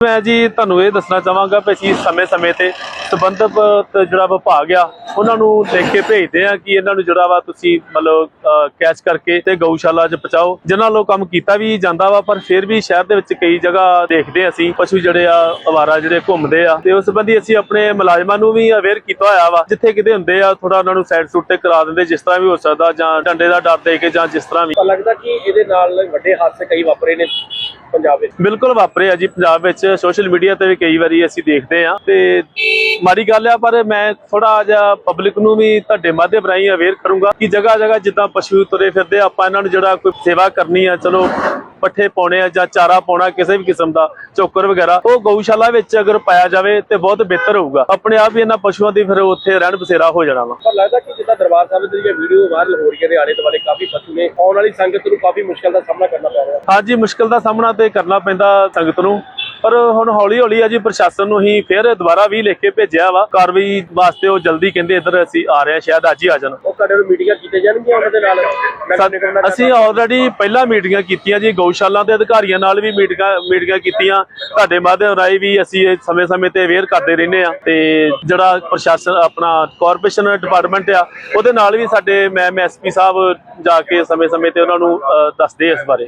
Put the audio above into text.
ਮੈਂ ਜੀ ਤੁਹਾਨੂੰ ਇਹ ਦੱਸਣਾ ਚਾਹਾਂਗਾ ਕਿ ਅਸੀਂ ਸਮੇਂ-ਸਮੇਂ ਤੇ ਸੰਬੰਧਿਤ ਜਿਹੜਾ ਵਿਭਾਗ ਆ ਉਹਨਾਂ ਨੂੰ ਲਿਖ ਕੇ ਭੇਜਦੇ ਆ ਕਿ ਇਹਨਾਂ ਨੂੰ ਜਿਹੜਾ ਵਾ ਤੁਸੀਂ ਮਤਲਬ ਕੈਚ ਕਰਕੇ ਤੇ ਗਊਸ਼ਾਲਾ 'ਚ ਪਹੁੰਚਾਓ। ਜਿਨ੍ਹਾਂ ਵੱਲੋਂ ਕੰਮ ਕੀਤਾ ਵੀ ਜਾਂਦਾ ਵਾ ਪਰ ਫਿਰ ਵੀ ਸ਼ਹਿਰ ਦੇ ਵਿੱਚ ਕਈ ਜਗ੍ਹਾ ਦੇਖਦੇ ਅਸੀਂ ਪਸ਼ੂ ਜਿਹੜੇ ਆ ਅਵਾਰਾ ਜਿਹੜੇ ਘੁੰਮਦੇ ਆ। ਤੇ ਉਸ ਸੰਬੰਧੀ ਅਸੀਂ ਆਪਣੇ ਮੁਲਾਜ਼ਮਾਂ ਨੂੰ ਵੀ ਅਵੇਅਰ ਕੀਤਾ ਹੋਇਆ ਵਾ ਜਿੱਥੇ ਕਿਤੇ ਹੁੰਦੇ ਆ ਥੋੜਾ ਉਹਨਾਂ ਨੂੰ ਸਾਈਡ ਸੁੱਟ ਤੇ ਕਰਾ ਦਿੰਦੇ ਜਿਸ ਤਰ੍ਹਾਂ ਵੀ ਹੋ ਸਕਦਾ ਜਾਂ ਡੰਡੇ ਦਾ ਡਰ ਦੇ ਕੇ ਜਾਂ ਜਿਸ ਤਰ੍ਹਾਂ ਵੀ। ਲੱਗਦਾ ਕਿ ਇਹਦੇ ਨਾਲ ਵੱਡੇ ਹਾਦਸੇ ਕਈ ਵਾਪਰੇ ਨੇ ਪੰਜਾਬ ਵਿੱਚ। ਬਿਲਕੁਲ ਵਾਪਰੇ ਆ ਜੀ ਪੰਜਾਬ ਵਿੱਚ ਸੋਸ਼ਲ ਮੀਡੀਆ ਤੇ ਵੀ ਕਈ ਵਾਰੀ ਅਸੀਂ ਦੇਖਦੇ ਆ ਤੇ ਮਾੜੀ ਗੱਲ ਆ ਪਰ ਮੈਂ ਥੋੜਾ ਜਿਹਾ ਪਬਲਿਕ ਨੂੰ ਵੀ ਤੁਹਾਡੇ ਮਾਧਿਅਮ ਰਾਹੀਂ ਅਵੇਅਰ ਕਰੂੰਗਾ ਕਿ ਜਗ੍ਹਾ ਜਗ੍ਹਾ ਜਿੱਦਾਂ ਪਸ਼ੂ ਤੁਰੇ ਫਿਰਦੇ ਆਪਾਂ ਇਹਨਾਂ ਨੂੰ ਜਿਹੜਾ ਕੋਈ ਸੇਵਾ ਕਰਨੀ ਆ ਚਲੋ ਪੱਠੇ ਪਾਉਣੇ ਆ ਜਾਂ ਚਾਰਾ ਪਾਉਣਾ ਕਿਸੇ ਵੀ ਕਿਸਮ ਦਾ ਚੋਕਰ ਵਗੈਰਾ ਉਹ ਗਊਸ਼ਾਲਾ ਵਿੱਚ ਅਗਰ ਪਾਇਆ ਜਾਵੇ ਤੇ ਬਹੁਤ ਬਿਹਤਰ ਹੋਊਗਾ। ਆਪਣੇ ਆਪ ਹੀ ਇਹਨਾਂ ਪਸ਼ੂਆਂ ਦੀ ਫਿਰ ਉੱਥੇ ਰਹਿਣ ਬਸੇਰਾ ਹੋ ਜਾਣਾ ਵਾ। ਪਰ ਲੱਗਦਾ ਕਿ ਜਿੱਦਾਂ ਦਰਬਾਰ ਸਾਹਿਬ ਦੀ ਜਿਹੜੀ ਵੀਡੀਓ ਵਾਇਰਲ ਹੋ ਰਹੀ ਹੈ ਦੇ ਆਲੇ ਦੁਆਲੇ ਕਾਫੀ ਪਸ਼ੂ ਨੇ ਆਉਣ ਵਾਲੀ ਸੰਗਤ ਨੂੰ ਕਾਫੀ ਮੁਸ਼ਕਲ ਦਾ ਸਾਹਮਣਾ ਕਰਨਾ ਪੈ ਰਿਹਾ। ਹਾਂਜੀ ਮੁਸ਼ਕਲ ਦਾ ਸਾਹਮਣਾ ਤੇ ਕਰਨਾ ਪੈਂਦਾ ਸੰਗਤ ਨੂੰ। ਪਰ ਹੁਣ ਹੌਲੀ ਹੌਲੀ ਆ ਜੀ ਪ੍ਰਸ਼ਾਸਨ ਨੂੰ ਹੀ ਫਿਰ ਦੁਬਾਰਾ ਵੀ ਲਿਖ ਕੇ ਭੇਜਿਆ ਵਾ। ਕਾਰਵਾਈ ਵਾਸਤੇ ਉਹ ਜਲਦੀ ਕਹਿੰਦੇ ਇੱਧਰ ਅਸੀਂ ਆ ਰਹੇ ਹਾਂ ਸ਼ਾਇਦ ਅੱਜ ਹੀ ਆ ਜਾਣ। ਉਹ ਤੁਹਾਡੇ ਨੂੰ ਮੀਟਿੰਗਾਂ ਕੀਤੇ ਜਾਣਗੀਆਂ ਉਹਨਾਂ ਦੇ ਨਾਲ? ਨਾਲ ਅਸੀਂ ਆਲਰੇਡੀ ਪਹਿਲਾਂ ਮੀਟਿੰਗਾਂ ਕੀਤੀਆਂ ਜੀ ਗਊਸ਼ਾਲਾ ਦੇ ਅਧਿਕਾਰੀਆਂ ਨਾਲ ਵੀ ਮੀਟਿੰਗਾਂ ਮੀਟਿੰਗਾਂ ਕੀਤੀਆਂ। ਤੁਹਾਡੇ ਮਾਧਿਅਮ ਰਾਹੀਂ ਵੀ ਅਸੀਂ ਸਮੇਂ-ਸਮੇਂ ਤੇ ਅਵੇਅਰ ਕਰਦੇ ਰਹਿੰਦੇ ਆ ਤੇ ਜਿਹੜਾ ਪ੍ਰਸ਼ਾਸਨ ਆਪਣਾ ਕਾਰਪੋਰੇਸ਼ਨ ਡਿਪਾਰਟਮੈਂਟ ਆ ਉਹਦੇ ਨਾਲ ਵੀ ਸਾਡੇ ਮੈਮ ਐਸਪੀ ਸਾਹਿਬ ਜਾ ਕੇ ਸਮੇਂ-ਸਮੇਂ ਤੇ ਉਹਨਾਂ ਨੂੰ ਦੱਸਦੇ ਆ ਇਸ ਬਾਰੇ।